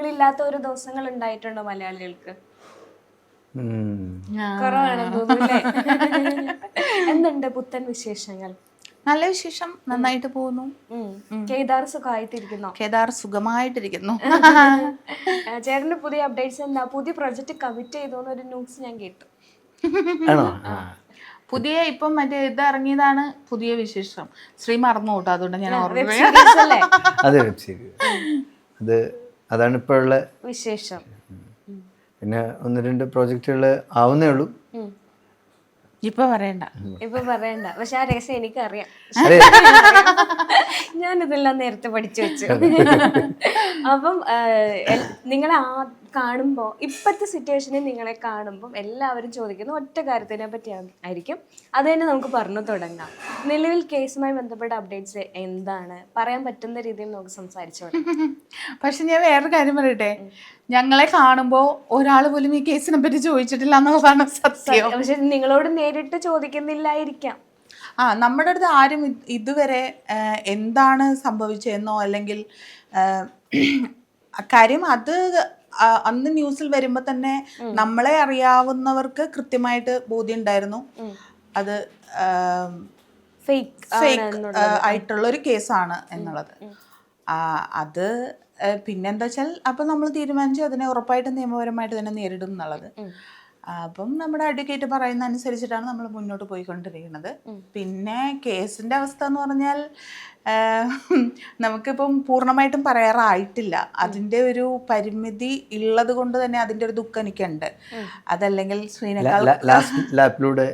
നിങ്ങളില്ലാത്ത ഒരു ദിവസങ്ങൾ ഉണ്ടായിട്ടുണ്ടോ മലയാളികൾക്ക്. കുറവാണെന്ന് എന്തുണ്ട് പുത്തൻ വിശേഷങ്ങൾ? നല്ല വിശേഷം നന്നായിട്ട് പോകുന്നു. കേദാർ സുഖമായിട്ടിരിക്കുന്നു. കേദാർ സുഖമായിട്ടിരിക്കുന്നു. ചേട്ടന്റെ പുതിയ അപ്ഡേറ്റ്സ് എന്താ? പുതിയ പ്രൊജക്ട് കമ്മിറ്റ് ചെയ്തു ഒരു ന്യൂസ് ഞാൻ കേട്ടു. ആണോ? പുതിയ ഇപ്പം മറ്റേ ഇത് ഇറങ്ങിയതാണ് പുതിയ വിശേഷം. ശ്രീ മറന്നു കൂട്ടോ അതുകൊണ്ട് ഞാൻ ഓർമ്മ അത് അതാണ് ഇപ്പോഴുള്ള വിശേഷം. പിന്നെ ഒന്ന് രണ്ട് പ്രോജക്റ്റുകൾ ആവുന്നേ ഉള്ളൂ. ഇപ്പൊ പറയണ്ട. ഇപ്പൊ പറയണ്ട. പക്ഷെ ആ രഹസ്യം എനിക്കറിയാം. ഞാനിതെല്ലാം നേരത്തെ പഠിച്ചു വെച്ചു. അപ്പം നിങ്ങളെ ആ കാണുമ്പോൾ ഇപ്പോഴത്തെ സിറ്റുവേഷനിൽ നിങ്ങളെ കാണുമ്പോൾ എല്ലാവരും ചോദിക്കുന്ന ഒറ്റ കാര്യത്തിനെ പറ്റിയാണ് ആയിരിക്കും. അത് തന്നെ നമുക്ക് പറഞ്ഞു തുടങ്ങാം. നിലവിൽ കേസുമായി ബന്ധപ്പെട്ട അപ്ഡേറ്റ്സ് എന്താണ്? പറയാൻ പറ്റുന്ന രീതിയിൽ നമുക്ക് സംസാരിച്ചു തുടങ്ങാം പക്ഷെ ഞാൻ വേറൊരു കാര്യം പറയട്ടെ? ഞങ്ങളെ കാണുമ്പോൾ ഒരാൾ പോലും ഈ കേസിനെ പറ്റി ചോദിച്ചിട്ടില്ല എന്നുള്ളതാണ് സത്യം. പക്ഷെ നിങ്ങളോട് നേരിട്ട് ചോദിക്കുന്നില്ലായിരിക്കാം. ആ നമ്മുടെ അടുത്ത് ആരും ഇതുവരെ എന്താണ് സംഭവിച്ചതെന്നോ അല്ലെങ്കിൽ കാര്യം അത് അന്ന് ന്യൂസിൽ വരുമ്പോൾ തന്നെ നമ്മളെ അറിയാവുന്നവർക്ക് കൃത്യമായിട്ട് ബോധ്യം ഉണ്ടായിരുന്നു. അത് ഫേക്ക് ഫേക്ക് ആയിട്ടുള്ള ഒരു കേസാണ് എന്നുള്ളത്. അത് പിന്നെന്താ വെച്ചാൽ അപ്പം നമ്മൾ തീരുമാനിച്ചു അതിനെ ഉറപ്പായിട്ട് നിയമപരമായിട്ട് തന്നെ നേരിടും എന്നുള്ളത്. അപ്പം നമ്മുടെ അഡ്വക്കേറ്റ് പറയുന്ന അനുസരിച്ചിട്ടാണ് നമ്മൾ മുന്നോട്ട് പോയിക്കൊണ്ടിരിക്കുന്നത്. പിന്നെ കേസിന്റെ അവസ്ഥ എന്ന് പറഞ്ഞാൽ നമുക്കിപ്പം പൂർണമായിട്ടും പറയാറായിട്ടില്ല. അതിന്റെ ഒരു പരിമിതി ഉള്ളത് കൊണ്ട് തന്നെ അതിന്റെ ഒരു ദുഃഖം എനിക്കുണ്ട്. അതല്ലെങ്കിൽ ലാപ്പിലൂടെ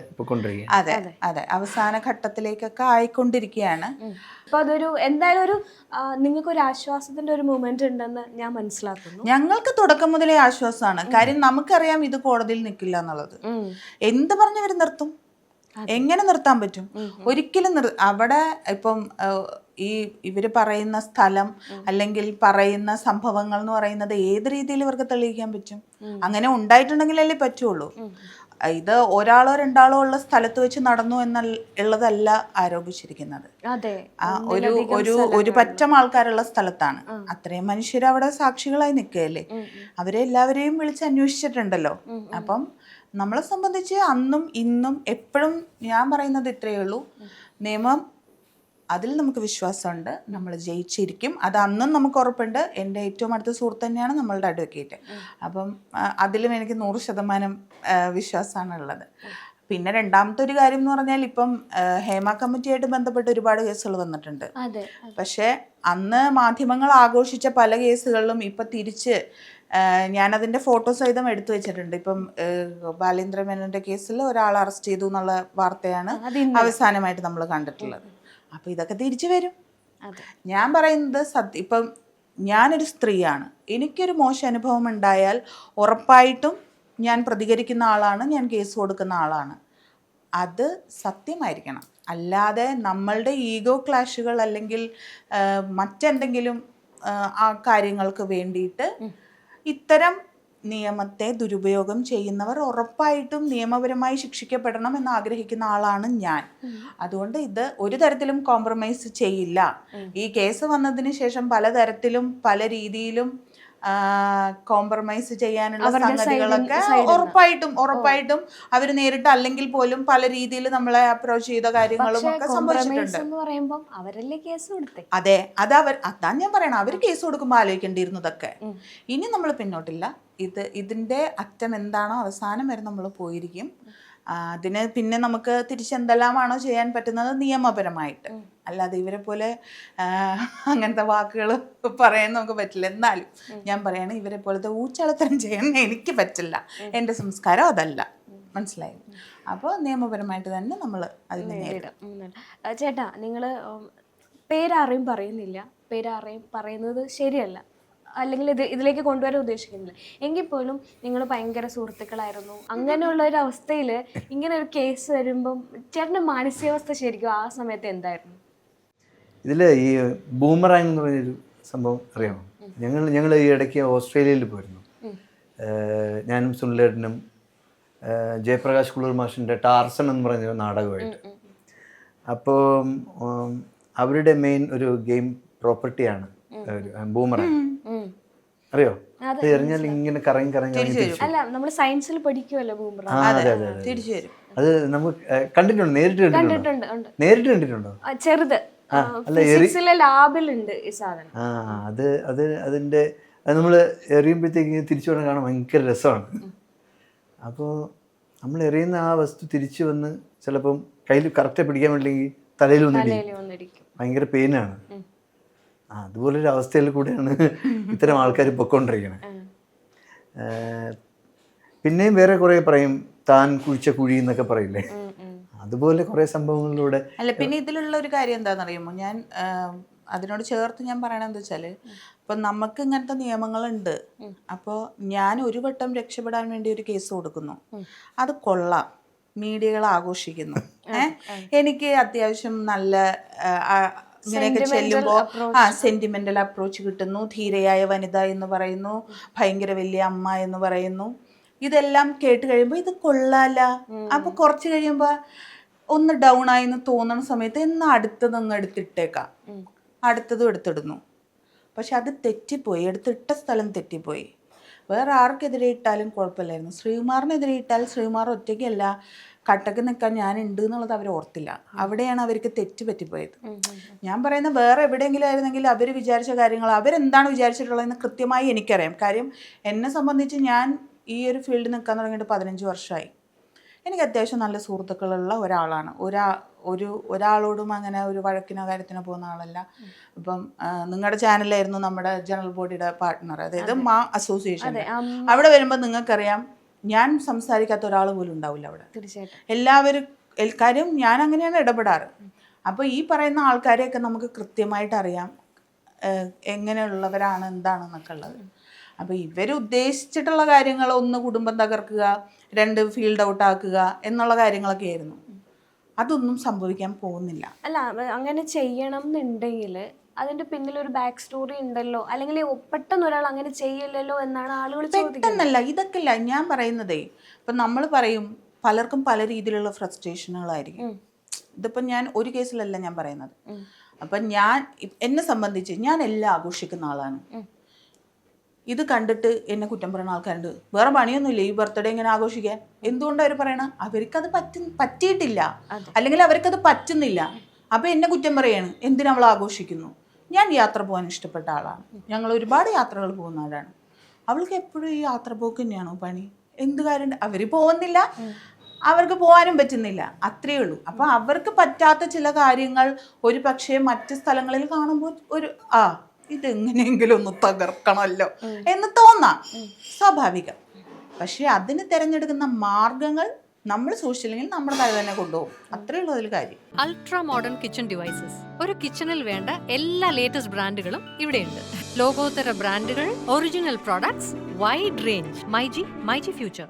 അതെ അതെ. അവസാന ഘട്ടത്തിലേക്കൊക്കെ ആയിക്കൊണ്ടിരിക്കുകയാണ്. അപ്പൊ അതൊരു എന്തായാലും ഒരു നിങ്ങൾക്ക് ഒരു ആശ്വാസത്തിന്റെ ഒരു മൂമെന്റ് ഉണ്ടെന്ന് ഞാൻ മനസ്സിലാക്കുന്നു. ഞങ്ങൾക്ക് തുടക്കം മുതലേ ആശ്വാസമാണ്. കാര്യം നമുക്കറിയാം ഇത് കോടതിയിൽ നിൽക്കില്ല എന്നുള്ളത്. എന്ത് പറഞ്ഞു ഇവർ നിർത്തും? എങ്ങനെ നിർത്താൻ പറ്റും? ഒരിക്കലും നിർ അവിടെ ഇപ്പം ഈ ഇവർ പറയുന്ന സ്ഥലം അല്ലെങ്കിൽ പറയുന്ന സംഭവങ്ങൾ എന്ന് പറയുന്നത് ഏത് രീതിയിൽ ഇവർക്ക് തെളിയിക്കാൻ പറ്റും? അങ്ങനെ ഉണ്ടായിട്ടുണ്ടെങ്കിലല്ലേ പറ്റുള്ളൂ. ഇത് ഒരാളോ രണ്ടാളോ ഉള്ള സ്ഥലത്ത് വെച്ച് നടന്നു എന്നുള്ളതല്ല ഉള്ളതല്ല ആരോപിച്ചിരിക്കുന്നത്. ഒരു ഒരു ഒരു പറ്റം ആൾക്കാരുള്ള സ്ഥലത്താണ്. അത്രയും മനുഷ്യർ അവിടെ സാക്ഷികളായി നിൽക്കുകയല്ലേ? അവരെ എല്ലാവരെയും വിളിച്ച് അന്വേഷിച്ചിട്ടുണ്ടല്ലോ. അപ്പം നമ്മളെ സംബന്ധിച്ച് അന്നും ഇന്നും എപ്പോഴും ഞാൻ പറയുന്നത് ഇത്രയേ ഉള്ളൂ. നിയമം അതിൽ നമുക്ക് വിശ്വാസമുണ്ട്. നമ്മൾ ജയിച്ചിരിക്കും. അത് അന്നും നമുക്ക് ഉറപ്പുണ്ട്. എന്റെ ഏറ്റവും അടുത്ത സുഹൃത്ത് തന്നെയാണ് നമ്മളുടെ അഡ്വക്കേറ്റ് അപ്പം അതിലും എനിക്ക് നൂറ് ശതമാനം വിശ്വാസമാണ് ഉള്ളത്. പിന്നെ രണ്ടാമത്തെ ഒരു കാര്യം എന്ന് പറഞ്ഞാൽ ഇപ്പം ഹേമ കമ്മിറ്റിയായിട്ട് ബന്ധപ്പെട്ട് ഒരുപാട് കേസുകൾ വന്നിട്ടുണ്ട്. പക്ഷേ അന്ന് മാധ്യമങ്ങൾ ആഘോഷിച്ച പല കേസുകളിലും ഇപ്പം തിരിച്ച് ഞാനതിന്റെ ഫോട്ടോ സഹിതം എടുത്തു വെച്ചിട്ടുണ്ട്. ഇപ്പം ബാലേന്ദ്ര മേനോന്റെ കേസിൽ ഒരാൾ അറസ്റ്റ് ചെയ്തു എന്നുള്ള വാർത്തയാണ് അവസാനമായിട്ട് നമ്മൾ കണ്ടിട്ടുള്ളത്. അപ്പോൾ ഇതൊക്കെ തിരിച്ചു വരും. ഞാൻ പറയുന്നത് സത്യം ഇപ്പം ഞാനൊരു സ്ത്രീയാണ്. എനിക്കൊരു മോശം അനുഭവം ഉണ്ടായാൽ ഉറപ്പായിട്ടും ഞാൻ പ്രതികരിക്കുന്ന ആളാണ് ഞാൻ കേസ് കൊടുക്കുന്ന ആളാണ്. അത് സത്യമായിരിക്കണം. അല്ലാതെ നമ്മളുടെ ഈഗോ ക്ലാഷുകൾ അല്ലെങ്കിൽ മറ്റെന്തെങ്കിലും ആ കാര്യങ്ങൾക്ക് വേണ്ടിയിട്ട് ഇത്തരം നിയമത്തെ ദുരുപയോഗം ചെയ്യുന്നവർ ഉറപ്പായിട്ടും നിയമപരമായി ശിക്ഷിക്കപ്പെടണം എന്ന് ആഗ്രഹിക്കുന്ന ആളാണ് ഞാൻ. അതുകൊണ്ട് ഇത് ഒരു തരത്തിലും കോംപ്രമൈസ് ചെയ്യില്ല. ഈ കേസ് വന്നതിന് ശേഷം പലതരത്തിലും പല രീതിയിലും കോംപ്രമൈസ് ചെയ്യാനുള്ള സംഗതികളൊക്കെ ഉറപ്പായിട്ടും ഉറപ്പായിട്ടും അവർ നേരിട്ട് അല്ലെങ്കിൽ പോലും പല രീതിയിൽ നമ്മളെ അപ്രോച്ച് ചെയ്ത കാര്യങ്ങളും ഒക്കെ സംഭവിച്ചിട്ടുണ്ട്. അതെ അത് അവർ അതാ ഞാൻ പറയണം അവർ കേസ് കൊടുക്കുമ്പോൾ ആലോചിക്കേണ്ടിയിരുന്നതൊക്കെ. ഇനി നമ്മൾ പിന്നോട്ടില്ല. ഇത് ഇതിന്റെ അറ്റം എന്താണോ അവസാനം വരെ നമ്മൾ പോയിരിക്കും. അതിന് പിന്നെ നമുക്ക് തിരിച്ചെന്തെല്ലാമാണോ ചെയ്യാൻ പറ്റുന്നത് നിയമപരമായിട്ട്. അല്ലാതെ ഇവരെ പോലെ അങ്ങനത്തെ വാക്കുകൾ പറയാൻ നമുക്ക് പറ്റില്ല. എന്നാലും ഞാൻ പറയാണ് ഇവരെ പോലത്തെ ഊച്ചളത്തരം ചെയ്യാൻ എനിക്ക് പറ്റില്ല. എന്റെ സംസ്കാരം അതല്ല. മനസ്സിലായി? അപ്പോൾ നിയമപരമായിട്ട് തന്നെ നമ്മൾ അതിനെ നേരിടും. ചേട്ടാ നിങ്ങൾ പേരാരെയും പറയുന്നില്ല. പേരാരെയും പറയുന്നത് ശരിയല്ല. അല്ലെങ്കിൽ ഇത് ഇതിലേക്ക് കൊണ്ടുവരാൻ ഉദ്ദേശിക്കുന്നില്ല. എങ്കിൽ പോലും നിങ്ങൾ ഭയങ്കര സുഹൃത്തുക്കളായിരുന്നു. അങ്ങനെയുള്ള ഒരു അവസ്ഥയിൽ ഇങ്ങനെ ഒരു കേസ് വരുമ്പം ചേട്ടന്റെ മാനസികാവസ്ഥ ശരിക്കും ആ സമയത്ത് എന്തായിരുന്നു? ഇതിൽ ഈ ബൂമറാങ് എന്ന് പറഞ്ഞൊരു സംഭവം അറിയാമോ? ഞങ്ങൾ ഞങ്ങൾ ഈ ഇടയ്ക്ക് ഓസ്ട്രേലിയയിൽ പോയിരുന്നു. ഞാനും സുനിലേട്ടനും ജയപ്രകാശ് കുളൂർ മാഷിന്റെ ടാർസൺ എന്ന് പറഞ്ഞ ഒരു നാടകമായിട്ട് അപ്പോൾ അവരുടെ മെയിൻ ഒരു ഗെയിം പ്രോപ്പർട്ടിയാണ് ബൂമറാങ്. അറിയോ? അത്. എറിഞ്ഞാൽ ഇങ്ങനെ കറങ്ങി കറങ്ങി അല്ല നമ്മൾ സയൻസിൽ പഠിക്കുമല്ലോ ബൂമറ. അതെ തിരിച്ചു വരും. അത് നമുക്ക് കണ്ടിട്ടുണ്ട് കണ്ടിട്ടുണ്ടോ? നേരിട്ട് കണ്ടിട്ടുണ്ട്? ഉണ്ട്. നേരിട്ട് കണ്ടിട്ടുണ്ടോ? ചെറുത്. അല്ല, ഫിസിക്സിലെ ലാബിലുണ്ട് ഈ സാധനം. ആ അത് അത് അതിന്റെ അത് നമ്മൾ എറിയുമ്പോഴത്തേക്ക് തിരിച്ചു വന്ന് കാണാൻ ഭയങ്കര രസമാണ്. അപ്പോൾ നമ്മൾ എറിയുന്ന ആ വസ്തു തിരിച്ചു വന്ന് ചിലപ്പം കയ്യിൽ കറക്റ്റ് പിടിക്കാൻ വേണ്ടി തലയിൽ വന്നിട്ട് വന്നിരിക്കും ഭയങ്കര പെയിനാണ് അതുപോലൊരു അവസ്ഥയിൽ കൂടെയാണ് ഇത്തരം ആൾക്കാർ പൊക്കോണ്ടിരിക്കണത് പിന്നെയും വേറെ കുറേ പറയും താൻ കുഴിച്ച കുഴി എന്നൊക്കെ പറയില്ലേ. അതുപോലെ കുറേ സംഭവങ്ങളിലൂടെ അല്ല പിന്നെ ഇതിലുള്ള ഒരു കാര്യം എന്താണെന്നറിയുമോ ഞാൻ അതിനോട് ചേർത്ത് ഞാൻ പറയണത് എന്താ വെച്ചാൽ ഇപ്പം നമുക്ക് ഇങ്ങനത്തെ നിയമങ്ങളുണ്ട്. അപ്പോൾ ഞാൻ ഒരു വട്ടം രക്ഷപ്പെടാൻ വേണ്ടി ഒരു കേസ് കൊടുക്കുന്നു. അത് കൊള്ളാം. മീഡിയകൾ ആഘോഷിക്കുന്നു. ഏഹ് എനിക്ക് അത്യാവശ്യം നല്ല ഇങ്ങനെയൊക്കെ ചെല്ലുമ്പോൾ ആ സെന്റിമെന്റൽ അപ്രോച്ച് കിട്ടുന്നു. ധീരയായ വനിത എന്ന് പറയുന്നു. ഭയങ്കര വലിയ അമ്മ എന്ന് പറയുന്നു. ഇതെല്ലാം കേട്ട് കഴിയുമ്പോൾ ഇത് കൊള്ളാല. അപ്പൊ കുറച്ച് കഴിയുമ്പോൾ ഒന്ന് ഡൗൺ ആയി എന്ന് തോന്നുന്ന സമയത്ത് എന്നാ അടുത്തത് അങ്ങ് എടുത്തിട്ടേക്കാം. അടുത്തതും എടുത്തിടുന്നു. പക്ഷെ അത് തെറ്റിപ്പോയി. എടുത്തിട്ട സ്ഥലം തെറ്റിപ്പോയി. വേറെ ആർക്കെതിരെ ഇട്ടാലും കുഴപ്പമില്ലായിരുന്നു. ശ്രീകുമാറിനെതിരെ ഇട്ടാൽ ശ്രീകുമാർ ഒറ്റയ്ക്കല്ല. കട്ടക്ക് നിൽക്കാൻ ഞാൻ ഉണ്ട് എന്നുള്ളത് അവർ ഓർത്തില്ല. അവിടെയാണ് അവർക്ക് തെറ്റ് പറ്റിപ്പോയത്. ഞാൻ പറയുന്ന വേറെ എവിടെയെങ്കിലും ആയിരുന്നെങ്കിൽ അവർ വിചാരിച്ച കാര്യങ്ങൾ അവരെന്താണ് വിചാരിച്ചിട്ടുള്ളതെന്ന് കൃത്യമായി എനിക്കറിയാം. കാര്യം എന്നെ സംബന്ധിച്ച് ഞാൻ ഈ ഒരു ഫീൽഡിൽ നിൽക്കാൻ തുടങ്ങിയിട്ട് പതിനഞ്ച് വർഷമായി. എനിക്ക് അത്യാവശ്യം നല്ല സുഹൃത്തുക്കളുള്ള ഒരാളാണ്. ഒരാ ഒരു ഒരാളോടും അങ്ങനെ ഒരു വഴക്കിനോ കാര്യത്തിനോ പോകുന്ന ആളല്ല. ഇപ്പം നിങ്ങളുടെ ചാനലായിരുന്നു നമ്മുടെ ജനറൽ ബോഡിയുടെ പാർട്ട്ണർ അതായത് മാ അസോസിയേഷൻ അവിടെ വരുമ്പോൾ നിങ്ങൾക്കറിയാം ഞാൻ സംസാരിക്കാത്ത ഒരാൾ പോലും ഉണ്ടാവില്ല അവിടെ. തീർച്ചയായിട്ടും. എല്ലാവരും കാര്യം ഞാൻ അങ്ങനെയാണ് ഇടപെടാറ്. അപ്പോൾ ഈ പറയുന്ന ആൾക്കാരെയൊക്കെ നമുക്ക് കൃത്യമായിട്ട് അറിയാം എങ്ങനെയുള്ളവരാണ് എന്താണ് എന്നൊക്കെ ഉള്ളത് അപ്പോൾ ഇവർ ഉദ്ദേശിച്ചിട്ടുള്ള കാര്യങ്ങൾ ഒന്ന് കുടുംബം തകർക്കുക രണ്ട് ഫീൽഡ് ഔട്ട് ആക്കുക എന്നുള്ള കാര്യങ്ങളൊക്കെ ആയിരുന്നു. അതൊന്നും സംഭവിക്കാൻ പോകുന്നില്ല. അല്ല അങ്ങനെ ചെയ്യണം എന്നുണ്ടെങ്കിൽ അതിന്റെ പിന്നിൽ ഒരു ബാക്ക് സ്റ്റോറി ഉണ്ടല്ലോ. അല്ലെങ്കിൽ പെട്ടെന്ന് ഒരാൾ അങ്ങനെ ചെയ്യില്ലല്ലോ എന്നാണ് ആളുകൾ പെട്ടെന്നല്ല ഇതൊക്കെ ഇല്ല ഞാൻ പറയുന്നതേ. ഇപ്പൊ നമ്മൾ പറയും പലർക്കും പല രീതിയിലുള്ള ഫ്രസ്ട്രേഷനുകളായിരിക്കും ഇതിപ്പോ ഞാൻ ഒരു കേസിലല്ല ഞാൻ പറയുന്നത്. അപ്പം ഞാൻ എന്നെ സംബന്ധിച്ച് ഞാൻ എല്ലാം ആഘോഷിക്കുന്ന ആളാണ്. ഇത് കണ്ടിട്ട് എന്നെ കുറ്റം പറയുന്ന ആൾക്കാരുണ്ട്. വേറെ പണിയൊന്നുമില്ല ഈ ബർത്ത്ഡേ ഇങ്ങനെ ആഘോഷിക്കാൻ. എന്തുകൊണ്ടാണ് അവർ അവർക്ക് അവർക്കത് പറ്റി പറ്റിയിട്ടില്ല. അല്ലെങ്കിൽ അവർക്കത് പറ്റുന്നില്ല. അപ്പം എന്നെ കുറ്റം പറയാണ്. എന്തിനവൾ ആഘോഷിക്കുന്നു? ഞാൻ യാത്ര പോകാൻ ഇഷ്ടപ്പെട്ട ആളാണ്. ഞങ്ങൾ ഒരുപാട് യാത്രകൾ പോകുന്ന ആളാണ്. അവൾക്ക് എപ്പോഴും ഈ യാത്ര പോക്ക് തന്നെയാണോ പണി? എന്ത് കാര്യം? അവർ പോകുന്നില്ല. അവർക്ക് പോകാനും പറ്റുന്നില്ല. അത്രയേ ഉള്ളൂ. അപ്പൊ അവർക്ക് പറ്റാത്ത ചില കാര്യങ്ങൾ ഒരു പക്ഷേ മറ്റ് സ്ഥലങ്ങളിൽ കാണുമ്പോൾ ഒരു ആ ഇതെങ്ങനെയെങ്കിലും ഒന്ന് തകർക്കണമല്ലോ എന്ന് തോന്നാം. സ്വാഭാവികം. പക്ഷെ അതിന് തിരഞ്ഞെടുക്കുന്ന മാർഗങ്ങൾ നമ്മൾ സൂക്ഷിച്ചില്ലെങ്കിൽ നമ്മുടെ തല തന്നെ കൊണ്ടുപോകും. അത്രേ ഉള്ളൂ അതിൽ കാര്യം. അൾട്രാ മോഡേൺ കിച്ചൺ ഡിവൈസസ് ഒരു കിച്ചണിൽ വേണ്ട എല്ലാ ലേറ്റസ്റ്റ് ബ്രാൻഡുകളും ഇവിടെയുണ്ട്. ലോകോത്തര ബ്രാൻഡുകൾ original products wide range myG myG future